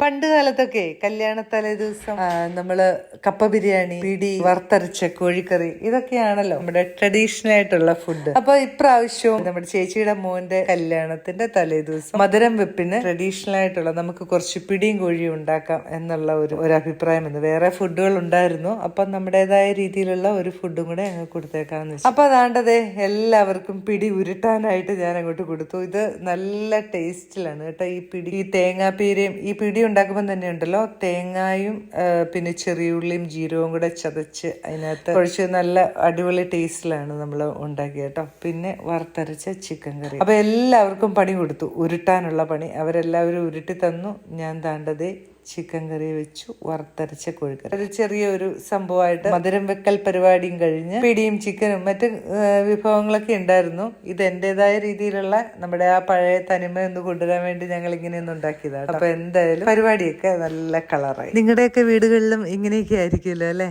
പണ്ട് കാലത്തൊക്കെ കല്യാണ തലേ ദിവസം നമ്മൾ കപ്പ ബിരിയാണി പിടി വറുത്തരച്ച കോഴിക്കറി ഇതൊക്കെയാണല്ലോ നമ്മുടെ ട്രഡീഷണൽ ആയിട്ടുള്ള ഫുഡ് അപ്പൊ ഇപ്രാവശ്യവും നമ്മുടെ ചേച്ചിയുടെ മോന്റെ കല്യാണത്തിന്റെ തലേ ദിവസം മധുരം വെപ്പിന് ട്രഡീഷണൽ ആയിട്ടുള്ള നമുക്ക് കുറച്ച് പിടിയും കോഴിയും ഉണ്ടാക്കാം എന്നുള്ള ഒരു ഒരു അഭിപ്രായം എന്ന് വേറെ ഫുഡുകൾ ഉണ്ടായിരുന്നു. അപ്പൊ നമ്മുടേതായ രീതിയിലുള്ള ഒരു ഫുഡും കൂടെ ഞങ്ങൾ കൊടുത്തേക്കാന്ന് വെച്ചു. അപ്പൊ അതാണ്ടതേ എല്ലാവർക്കും പിടി ഉരുട്ടാനായിട്ട് ഞാൻ അങ്ങോട്ട് കൊടുത്തു. ഇത് നല്ല ടേസ്റ്റിലാണ് കേട്ടോ ഈ പിടി. ഈ തേങ്ങാപ്പീരയും ഈ പിടി ഉണ്ടാക്കുമ്പോൾ തന്നെ ഉണ്ടല്ലോ. തേങ്ങായും പിന്നെ ചെറിയുള്ളിയും ജീരകവും കൂടെ ചതച്ച് അതിനകത്ത് കുഴച്ച് നല്ല അടിപൊളി ടേസ്റ്റിലാണ് നമ്മൾ ഉണ്ടാക്കിയത് കേട്ടോ പിന്നെ വറുത്തരച്ച ചിക്കൻ കറി. അപ്പോൾ എല്ലാവർക്കും പണി കൊടുത്തു. ഉരുട്ടാനുള്ള പണി. അവരെല്ലാവരും ഉരുട്ടി തന്നു. ഞാൻ താണ്ടതേ ചിക്കൻ കറി വെച്ചു വറുത്തരച്ച കോഴിക്കറി. ഒരു ചെറിയൊരു സംഭവമായിട്ട് മധുരം വെക്കൽ പരിപാടിയും കഴിഞ്ഞ് പിടിയും ചിക്കനും മറ്റ് വിഭവങ്ങളൊക്കെ ഉണ്ടായിരുന്നു. ഇത് എന്റേതായ രീതിയിലുള്ള നമ്മുടെ ആ പഴയ തനിമ ഒന്ന് കൊണ്ടുവരാൻ വേണ്ടി ഞങ്ങൾ ഇങ്ങനെയൊന്നും ഉണ്ടാക്കിയതാണ് അപ്പൊ എന്തായാലും പരിപാടിയൊക്കെ നല്ല കളറായി നിങ്ങളുടെയൊക്കെ വീടുകളിലും ഇങ്ങനെയൊക്കെ ആയിരിക്കുമല്ലോ അല്ലേ?